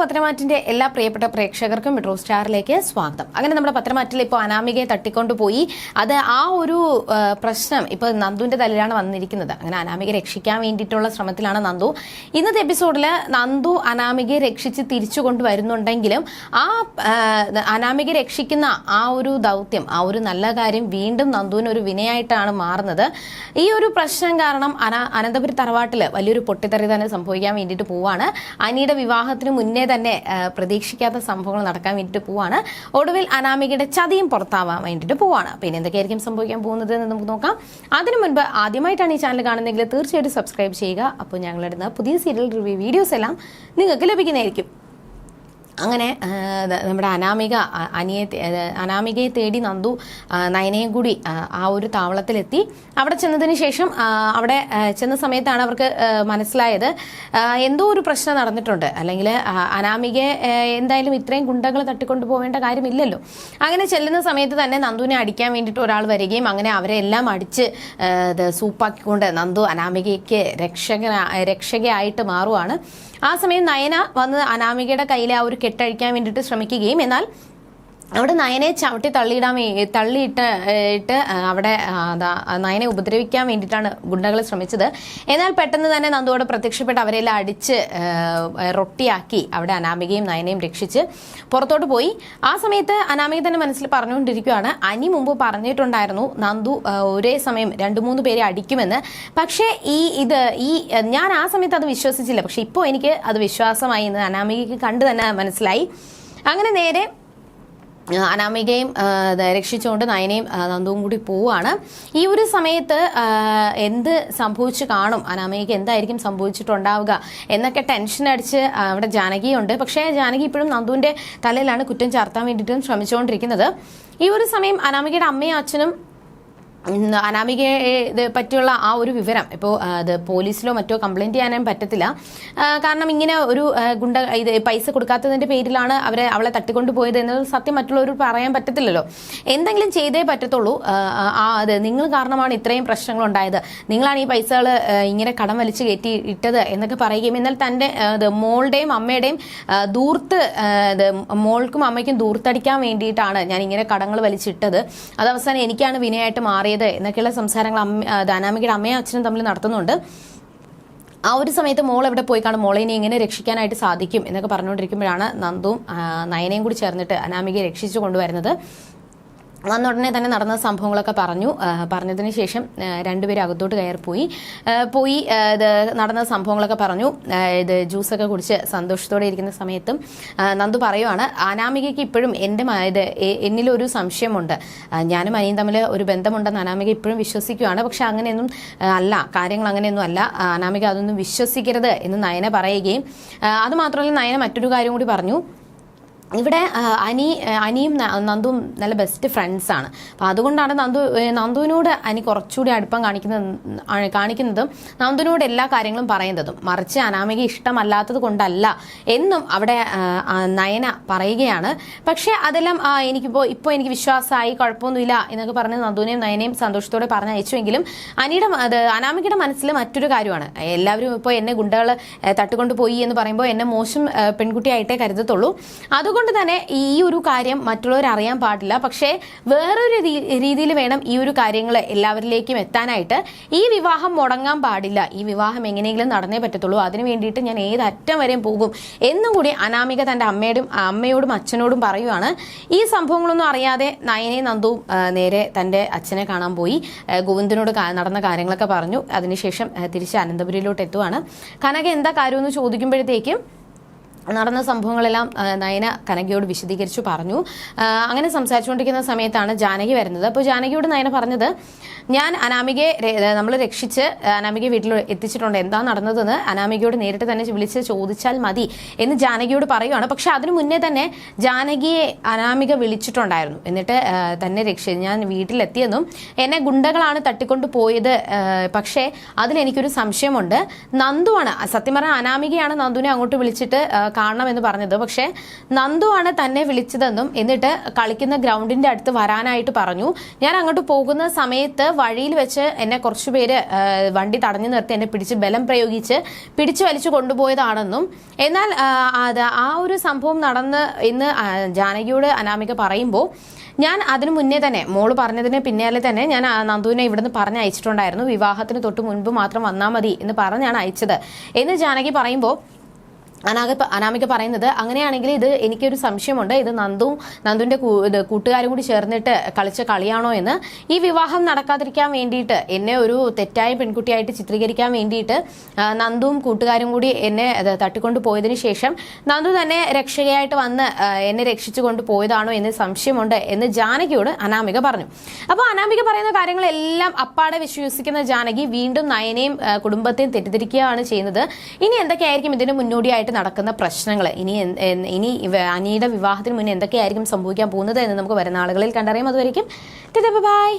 പത്രമാറ്റിന്റെ എല്ലാ പ്രിയപ്പെട്ട പ്രേക്ഷകർക്കും മെട്രോ സ്റ്റാറിലേക്ക് സ്വാഗതം. അങ്ങനെ നമ്മുടെ പത്രമാറ്റിൽ ഇപ്പോൾ അനാമികയെ തട്ടിക്കൊണ്ടുപോയി. അത് ആ ഒരു പ്രശ്നം ഇപ്പോൾ നന്ദുവിന്റെ തലയിലാണ് വന്നിരിക്കുന്നത്. അങ്ങനെ അനാമികയെ രക്ഷിക്കാൻ വേണ്ടിയിട്ടുള്ള ശ്രമത്തിലാണ് നന്ദു. ഇന്നത്തെ എപ്പിസോഡിൽ നന്ദു അനാമികയെ രക്ഷിച്ച് തിരിച്ചു കൊണ്ടുവരുന്നുണ്ടെങ്കിലും ആ അനാമികയെ രക്ഷിക്കുന്ന ആ ഒരു ദൗത്യം ആ ഒരു നല്ല കാര്യം വീണ്ടും നന്ദുവിന് ഒരു വിനയായിട്ടാണ് മാറുന്നത്. ഈ ഒരു പ്രശ്നം കാരണം അന അനന്തപുരി തറവാട്ടിൽ വലിയൊരു പൊട്ടിത്തെറി തന്നെ സംഭവിക്കാൻ വേണ്ടിയിട്ട് പോവാണ്. അനിയുടെ വിവാഹത്തിന് മുന്നേ തന്നെ പ്രതീക്ഷിക്കാത്ത സംഭവങ്ങൾ നടക്കാൻ വേണ്ടിയിട്ട് പോവാണ്. ഒടുവിൽ അനാമികയുടെ ചതിയും പുറത്താവാൻ വേണ്ടിയിട്ട് പോവാണ്. പിന്നെ എന്തൊക്കെയായിരിക്കും സംഭവിക്കാൻ പോകുന്നത് എന്ന് നമുക്ക് നോക്കാം. അതിനു മുൻപ് ആദ്യമായിട്ടാണ് ഈ ചാനൽ കാണുന്നതെങ്കിൽ തീർച്ചയായിട്ടും സബ്സ്ക്രൈബ് ചെയ്യുക. അപ്പോൾ ഞങ്ങളിടുന്ന പുതിയ സീരിയൽ റിവ്യൂ വീഡിയോസ് എല്ലാം നിങ്ങൾക്ക് ലഭിക്കുന്നതായിരിക്കും. അങ്ങനെ നമ്മുടെ അനാമിക അനിയെ അനാമികയെ തേടി നന്ദു നയനയും കൂടി ആ, ഒരു താവളത്തിലെത്തി. അവിടെ ചെന്നതിന് ശേഷം അവിടെ ചെന്ന സമയത്താണ് അവർക്ക് മനസ്സിലായത്. എന്തോ ഒരു പ്രശ്നം നടന്നിട്ടുണ്ട്. അല്ലെങ്കിൽ അനാമികയെ എന്തായാലും ഇത്രയും ഗുണ്ടകൾ തട്ടിക്കൊണ്ടു പോവേണ്ട കാര്യമില്ലല്ലോ. അങ്ങനെ ചെല്ലുന്ന സമയത്ത് തന്നെ നന്ദുവിനെ അടിക്കാൻ വേണ്ടിയിട്ട് ഒരാൾ വരികയും അങ്ങനെ അവരെ എല്ലാം അടിച്ച് സൂപ്പാക്കിക്കൊണ്ട് നന്ദു അനാമികയ്ക്ക് രക്ഷക രക്ഷകയായിട്ട് മാറുവാണ്. ആ സമയം നയന വന്ന് അനാമികയുടെ കയ്യിലെ ആ ഒരു കെട്ടഴിക്കാൻ വേണ്ടിയിട്ട് ശ്രമിക്കുകയും എന്നാൽ അവിടെ നയനെ ചവിട്ടി തള്ളിയിടാൻ തള്ളിയിട്ട് ഇട്ട് അവിടെ നയനെ ഉപദ്രവിക്കാൻ വേണ്ടിയിട്ടാണ് ഗുണ്ടകൾ ശ്രമിച്ചത്. എന്നാൽ പെട്ടെന്ന് തന്നെ നന്ദുവോട് പ്രത്യക്ഷപ്പെട്ട് അവരെല്ലാം അടിച്ച് റൊട്ടിയാക്കി അവിടെ അനാമികയും നയനെയും രക്ഷിച്ച് പുറത്തോട്ട് പോയി. ആ സമയത്ത് അനാമിക തന്നെ മനസ്സിൽ പറഞ്ഞുകൊണ്ടിരിക്കുകയാണ്. അനി മുമ്പ് പറഞ്ഞിട്ടുണ്ടായിരുന്നു നന്ദു ഒരേ സമയം രണ്ടു മൂന്ന് പേരെ അടിക്കുമെന്ന്. പക്ഷേ ഈ ഇത് ഈ ഞാൻ ആ സമയത്ത് അത് വിശ്വസിച്ചില്ല. പക്ഷെ ഇപ്പോൾ എനിക്ക് അത് വിശ്വാസമായി എന്ന് അനാമികയ്ക്ക് കണ്ടു തന്നെ മനസ്സിലായി. അങ്ങനെ നേരെ അനാമികയും രക്ഷിച്ചുകൊണ്ട് നയനയും നന്ദുവും കൂടി പോവുകയാണ്. ഈ ഒരു സമയത്ത് എന്ത് സംഭവിച്ചു കാണും? അനാമികയ്ക്ക് എന്തായിരിക്കും സംഭവിച്ചിട്ടുണ്ടാവുക? എന്നൊക്കെ ടെൻഷൻ അടിച്ച് അവിടെ ജാനകിയുണ്ട്. പക്ഷേ ജാനകി ഇപ്പോഴും നന്ദുവിന്റെ തലയിലാണ് കുറ്റം ചാർത്താൻ വേണ്ടിയിട്ടും ശ്രമിച്ചുകൊണ്ടിരിക്കുന്നത്. ഈ ഒരു സമയം അനാമികയുടെ അമ്മയും അച്ഛനും അനാമികയെ പറ്റിയുള്ള ആ ഒരു വിവരം ഇപ്പോൾ അത് പോലീസിലോ മറ്റോ കംപ്ലൈന്റ് ചെയ്യാനും പറ്റത്തില്ല. കാരണം ഇങ്ങനെ ഒരു ഗുണ്ട ഇത് പൈസ കൊടുക്കാത്തതിന്റെ പേരിലാണ് അവരെ അവളെ തട്ടിക്കൊണ്ട് പോയത് എന്നത് സത്യം മറ്റുള്ളവർ പറയാൻ പറ്റത്തില്ലല്ലോ. എന്തെങ്കിലും ചെയ്തേ പറ്റത്തുള്ളൂ. ആ, അത് നിങ്ങൾ കാരണമാണ് ഇത്രയും പ്രശ്നങ്ങൾ ഉണ്ടായത് നിങ്ങളാണ് ഈ പൈസകൾ ഇങ്ങനെ കടം വലിച്ചു കയറ്റി ഇട്ടത് എന്നൊക്കെ പറയുകയും എന്നാൽ തന്റെ ഇത് മോളുടെയും അമ്മയുടെയും ദൂർത്ത് ഇത് മോൾക്കും അമ്മയ്ക്കും ദൂർത്തടിക്കാൻ വേണ്ടിയിട്ടാണ് ഞാൻ ഇങ്ങനെ കടങ്ങൾ വലിച്ചിട്ടത്. അത് അവസാനം എനിക്കാണ് വിനയായിട്ട് മാറിയത്. എന്നൊക്കെയുള്ള സംസാരങ്ങൾ അമ്മ ദാനാമികയുടെ അമ്മയും അച്ഛനും തമ്മിൽ നടത്തുന്നുണ്ട്. ആ ഒരു സമയത്ത് മോൾ എവിടെ പോയി കാണും? മോളെ ഇനി എങ്ങനെ രക്ഷിക്കാനായിട്ട് സാധിക്കും എന്നൊക്കെ പറഞ്ഞുകൊണ്ടിരിക്കുമ്പോഴാണ് നന്ദുവും നയനയും കൂടി ചേർന്നിട്ട് അനാമികയെ രക്ഷിച്ചു കൊണ്ടുവരുന്നത്. വന്ന ഉടനെ തന്നെ നടന്ന സംഭവങ്ങളൊക്കെ പറഞ്ഞു. പറഞ്ഞതിന് ശേഷം രണ്ടുപേരും അകത്തോട്ട് കയറിപ്പോയി. ആ, പോയി ഇത് നടന്ന സംഭവങ്ങളൊക്കെ പറഞ്ഞു. ഇത് ജ്യൂസൊക്കെ കുടിച്ച് സന്തോഷത്തോടെ ഇരിക്കുന്ന സമയത്തും നന്ദു പറയുവാണ് അനാമികയ്ക്ക് ഇപ്പോഴും എന്റെ ഇത് എന്നിലൊരു സംശയമുണ്ട്. ഞാനും അനിയും തമ്മിൽ ഒരു ബന്ധമുണ്ടെന്ന് അനാമിക ഇപ്പോഴും വിശ്വസിക്കുകയാണ് പക്ഷെ അങ്ങനെയൊന്നും അല്ല കാര്യങ്ങൾ അങ്ങനെയൊന്നും അല്ല. അനാമിക അതൊന്നും വിശ്വസിക്കരുത് എന്ന് നയന പറയുകയും അതുമാത്രമല്ല അത് മാത്രമല്ല നയന മറ്റൊരു കാര്യം കൂടി പറഞ്ഞു. ഇവിടെ അനി അനിയും നന്ദുവും നല്ല ബെസ്റ്റ് ഫ്രണ്ട്സാണ് അപ്പോൾ അതുകൊണ്ടാണ് നന്ദു നന്ദുവിനോട് അനി കുറച്ചുകൂടി അടുപ്പം കാണിക്കുന്നത് ആ, കാണിക്കുന്നതും നന്ദുവിനോട് എല്ലാ കാര്യങ്ങളും പറയുന്നതും. മറിച്ച് അനാമിക ഇഷ്ടമല്ലാത്തത് കൊണ്ടല്ല എന്നും അവിടെ നയന പറയുകയാണ്. പക്ഷേ അതെല്ലാം എനിക്കിപ്പോൾ ഇപ്പോൾ എനിക്ക് വിശ്വാസമായി കുഴപ്പമൊന്നുമില്ല എന്നൊക്കെ പറഞ്ഞ് നന്ദുവിനെയും നയനയും സന്തോഷത്തോടെ പറഞ്ഞയച്ചുവെങ്കിലും അനിയുടെ അത് അനാമികയുടെ മനസ്സിൽ മറ്റൊരു കാര്യമാണ്. എല്ലാവരും ഇപ്പോൾ എന്നെ ഗുണ്ടകൾ തട്ടുകൊണ്ട് പോയി എന്ന് പറയുമ്പോൾ എന്നെ മോശം പെൺകുട്ടിയായിട്ടേ കരുതത്തുള്ളൂ. അതുകൊണ്ട് തന്നെ ഈ ഒരു കാര്യം മറ്റുള്ളവർ അറിയാൻ പാടില്ല. പക്ഷേ വേറൊരു രീതിയിൽ വേണം ഈ ഒരു കാര്യങ്ങൾ എല്ലാവരിലേക്കും എത്താനായിട്ട്. ഈ വിവാഹം മുടങ്ങാൻ പാടില്ല. ഈ വിവാഹം എങ്ങനെയെങ്കിലും നടന്നേ പറ്റത്തുള്ളൂ. അതിന് വേണ്ടിയിട്ട് ഞാൻ ഏത് അറ്റം വരെയും പോകും എന്നും കൂടി അനാമിക തന്റെ അമ്മയോടും അമ്മയോടും അച്ഛനോടും പറയുവാണ്. ഈ സംഭവങ്ങളൊന്നും അറിയാതെ നയനെ നന്ദുവും നേരെ തന്റെ അച്ഛനെ കാണാൻ പോയി. ഗോവിന്ദനോട് നടന്ന കാര്യങ്ങളൊക്കെ പറഞ്ഞു. അതിനുശേഷം തിരിച്ച് അനന്തപുരിയിലോട്ട് എത്തുവാണ്. കനക എന്താ കാര്യമെന്ന് ചോദിക്കുമ്പോഴത്തേക്കും നടന്ന സംഭവങ്ങളെല്ലാം നയന കനകയോട് വിശദീകരിച്ചു പറഞ്ഞു. അങ്ങനെ സംസാരിച്ചുകൊണ്ടിരിക്കുന്ന സമയത്താണ് ജാനകി വരുന്നത്. അപ്പോൾ ജാനകിയോട് നയന പറഞ്ഞത് ഞാൻ അനാമികയെ നമ്മൾ രക്ഷിച്ച് അനാമികയെ വീട്ടിൽ എത്തിച്ചിട്ടുണ്ട്. എന്താ നടന്നതെന്ന് അനാമികയോട് നേരിട്ട് തന്നെ വിളിച്ച് ചോദിച്ചാൽ മതി എന്ന് ജാനകിയോട് പറയുവാണ്. പക്ഷെ അതിനു മുന്നേ തന്നെ ജാനകിയെ അനാമിക വിളിച്ചിട്ടുണ്ടായിരുന്നു. എന്നിട്ട് തന്നെ രക്ഷ ഞാൻ വീട്ടിലെത്തിയെന്നും എന്നെ ഗുണ്ടകളാണ് തട്ടിക്കൊണ്ട് പോയത് പക്ഷേ അതിലെനിക്കൊരു സംശയമുണ്ട്. നന്ദുവാണ് സത്യം പറഞ്ഞാൽ അനാമികയാണ് നന്ദുവിനെ അങ്ങോട്ട് വിളിച്ചിട്ട് കാണണമെന്ന് പറഞ്ഞത്. പക്ഷേ നന്ദു ആണ് തന്നെ വിളിച്ചതെന്നും എന്നിട്ട് കളിക്കുന്ന ഗ്രൗണ്ടിന്റെ അടുത്ത് വരാനായിട്ട് പറഞ്ഞു. ഞാൻ അങ്ങോട്ട് പോകുന്ന സമയത്ത് വഴിയിൽ വെച്ച് എന്നെ കുറച്ച് പേര് വണ്ടി തടഞ്ഞു നിർത്തി എന്നെ പിടിച്ച് ബലം പ്രയോഗിച്ച് പിടിച്ചു വലിച്ചു കൊണ്ടുപോയതാണെന്നും. എന്നാൽ അത് ആ ഒരു സംഭവം നടന്ന് ഇന്ന് ജാനകിയോട് അനാമിക പറയുമ്പോൾ ഞാൻ അതിനു മുന്നേ തന്നെ മോൾ പറഞ്ഞതിന് പിന്നാലെ തന്നെ ഞാൻ നന്ദുവിനെ ഇവിടുന്ന് പറഞ്ഞ് അയച്ചിട്ടുണ്ടായിരുന്നു. വിവാഹത്തിന് തൊട്ട് മുൻപ് മാത്രം വന്നാൽ മതി എന്ന് പറഞ്ഞാണ് അയച്ചത്. എന്ന് ജാനകി പറയുമ്പോൾ അനാഗ അനാമിക പറയുന്നത് അങ്ങനെയാണെങ്കിൽ ഇത് എനിക്കൊരു സംശയമുണ്ട്. ഇത് നന്ദു നന്ദുവിന്റെ കൂ- ഇത് കൂട്ടുകാരും കൂടി ചേർന്നിട്ട് കളിച്ച കളിയാണോ എന്ന്. ഈ വിവാഹം നടക്കാതിരിക്കാൻ വേണ്ടിയിട്ട് എന്നെ ഒരു തെറ്റായ പെൺകുട്ടിയായിട്ട് ചിത്രീകരിക്കാൻ വേണ്ടിയിട്ട് നന്ദുവും കൂട്ടുകാരും കൂടി എന്നെ തട്ടിക്കൊണ്ട് പോയതിന് ശേഷം നന്ദു തന്നെ രക്ഷകയായിട്ട് വന്ന് എന്നെ രക്ഷിച്ചു കൊണ്ട് പോയതാണോ എന്ന് സംശയമുണ്ട് എന്ന് ജാനകിയോട് അനാമിക പറഞ്ഞു. അപ്പോൾ അനാമിക പറയുന്ന കാര്യങ്ങളെല്ലാം അപ്പാടെ വിശ്വസിക്കുന്ന ജാനകി വീണ്ടും നയനെയും കുടുംബത്തെയും തെറ്റിദ്ധരിക്കുകയാണ് ചെയ്യുന്നത്. ഇനി എന്തൊക്കെയായിരിക്കും ഇതിന് മുന്നോടിയായിട്ട് നടക്കുന്ന പ്രശ്നങ്ങൾ. ഇനി ഇനി അനിയുടെ വിവാഹത്തിന് മുന്നേ എന്തൊക്കെയായിരിക്കും സംഭവിക്കാൻ പോകുന്നത് എന്ന് നമുക്ക് വരുന്ന ആളുകളിൽ കണ്ടറിയാം. അതുവരെയും ബൈ.